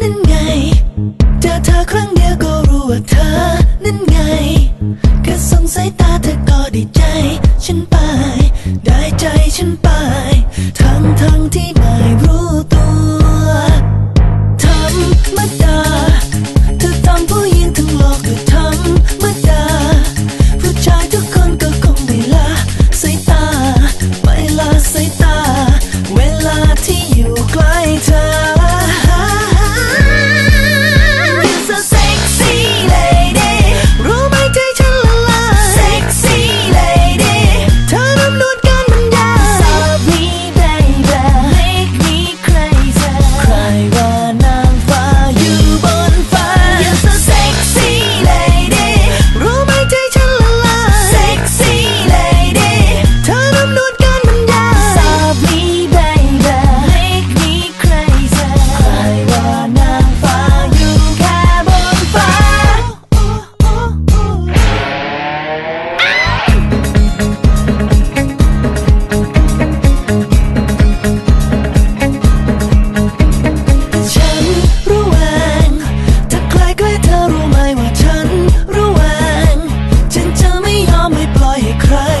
นั่นไง เจอเธอครั้งเดียวก็รู้ว่าเธอ นั่นไงแค่สงสายตาเธอก็ได้ใจ ฉันไป ได้ใจฉันไป ทั้งทั้งที่ไม่รู้ตัวธรรมดาเธอทำผู้หญิงทั้งโลกก็ธรรมดาผู้ชายทุกคนก็คงไม่ละสายตา ไม่ละสายตา เวลาที่อยู่ใกล้เธอ